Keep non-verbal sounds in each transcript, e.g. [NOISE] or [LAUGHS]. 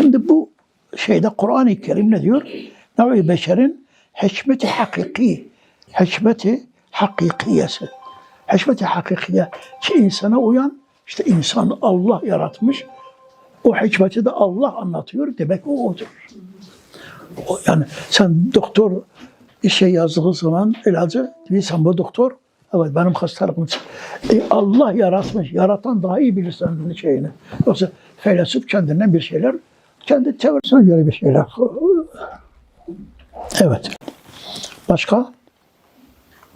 Şimdi bu şeyde Kur'an-ı Kerim ne diyor? Nevi beşerin hikmeti hakiki, hikmeti hakikiyesi. Hikmeti hakikiye ki insana uyan, işte insan Allah yaratmış. O hikmeti de Allah anlatıyor. Demek o odur. O, yani sen doktor işe yazdığı zaman ilacı, sen bu doktor, evet benim hastalığım için. E, Allah yaratmış, yaratan daha iyi bilir senin şeyini. Yoksa feylasuf kendinden bir şeyler, kendi teorisine göre bir şeyler. Evet. Başka?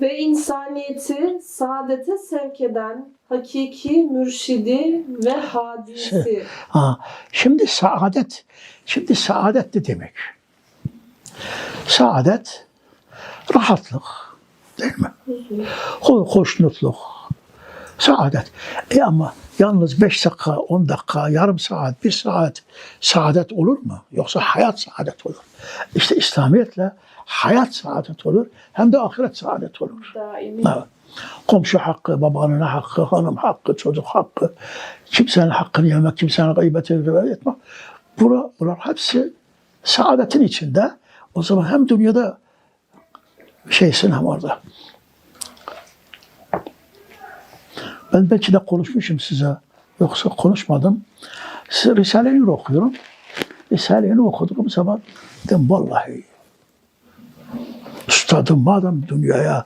Ve insaniyeti saadete sevk eden hakiki mürşidi ve hadisi. Ha, şimdi saadet, şimdi saadet ne demek? Saadet, rahatlık, değil mi? Ho- Hoşnutluk, saadet. E ama yalnız beş dakika, on dakika, yarım saat, bir saat saadet olur mu? Yoksa hayat saadet olur. İşte İslamiyetle hayat saadet olur, hem de ahiret saadet olur. Daimi. Evet. Komşu hakkı, babanın hakkı, hanım hakkı, çocuk hakkı, kimsenin hakkını yemek, kimsenin gıybeti etmek. Bura, bunlar hepsi saadetin içinde. O zaman hem dünyada şeysin hem orada. Ben belki de konuşmuşum size. Yoksa konuşmadım. Size Risale-i Nur okuyorum. Risale-i Nur okuduğum zaman dedim vallahi üstadım madem dünyaya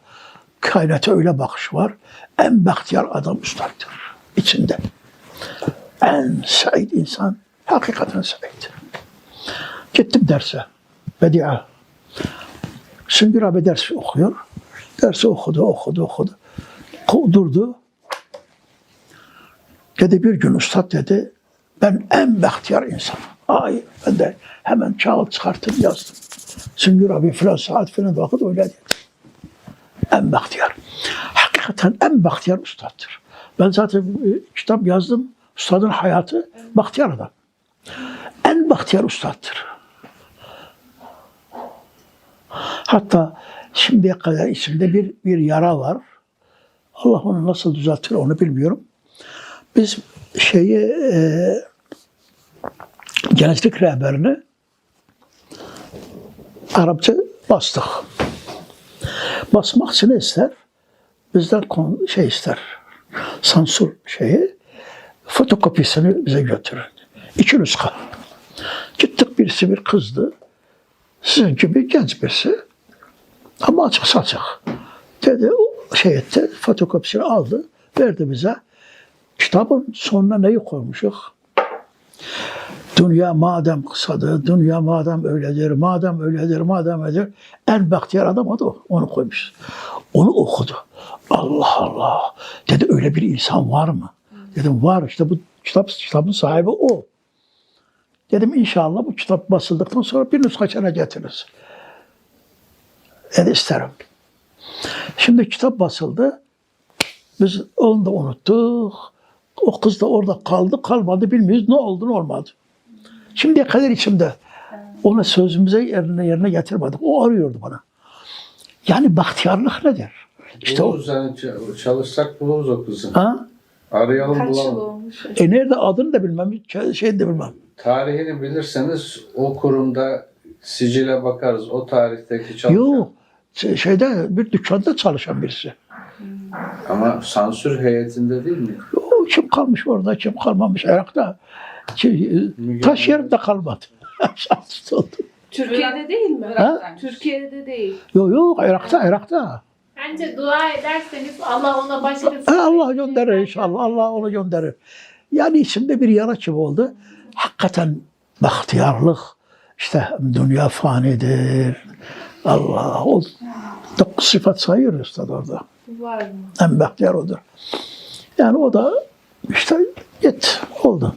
kainata öyle bakış var. En bahtiyar adam üstattır içinde. En said insan hakikaten said. Gittim derse. Bedia. Süngür abi ders okuyor. Dersi okudu, okudu, okudu. Durdu. Dedi bir gün ustad dedi, ben en bahtiyar insanım. Ay ben de hemen kağıt çıkarttım yazdım. Süngür abi filan saat filan vakit öyle dedi. En bahtiyar. Hakikaten en bahtiyar ustattır. Ben zaten e, kitap yazdım. Ustadın hayatı bahtiyar adam. En bahtiyar ustattır. Hatta şimdiye kadar içinde bir, bir yara var. Allah onu nasıl düzeltir onu bilmiyorum. Biz şeyi e, gençlik rehberini Arapça bastık. Basmak için ister? Bizden şey ister. Sansür şeyi. Fotokopisini bize götürün. İki nüsha. Gittik birisi bir kızdı. Sizin gibi genç birisi. Ama açık saçık. Dedi o şey etti. Fotokopisini aldı. Verdi bize. Kitabın sonuna neyi koymuşuk? Dünya madem kısadır, dünya madem öyledir, madem öyledir, madem öyledir. En bahtiyar adam o. Onu koymuş. Onu okudu. Allah Allah. Dedi öyle bir insan var mı? Dedim var işte bu kitap kitabın sahibi o. Dedim inşallah bu kitap basıldıktan sonra bir nüsha çene getiririz. Dedi isterim. Şimdi kitap basıldı. Biz onu da unuttuk. O kız da orada kaldı, kalmadı bilmiyoruz. Ne oldu, ne olmadı. Şimdiye kadar içimde. Ona sözümüze yerine yerine getirmedik. O arıyordu bana. Yani bahtiyarlık nedir? İşte o. yani çalışsak buluruz o kızı. Ha? Arayalım Kaç bulalım. E nerede adını da bilmem, şey de bilmem. Tarihini bilirseniz o kurumda sicile bakarız. O tarihteki çalışan. Yok. şey- Şeyde bir dükkanda çalışan birisi. Ama sansür heyetinde değil mi? Kim kalmış orada, kim kalmamış Irak'ta. Ki, Müge taş yerinde kalmadı. [LAUGHS] Türkiye'de değil mi? Ha? Türkiye'de değil. Yok yok Irak'ta, Irak'ta. Bence dua ederseniz Allah ona başkası. Ha, Allah gönderir inşallah. Allah onu gönderir. Yani içimde bir yara gibi oldu. Hakikaten bahtiyarlık. işte dünya fanidir. Allah o dokuz sıfat sayıyor üstad orada. Var mı? En bahtiyar odur. Yani o da işte git oldu.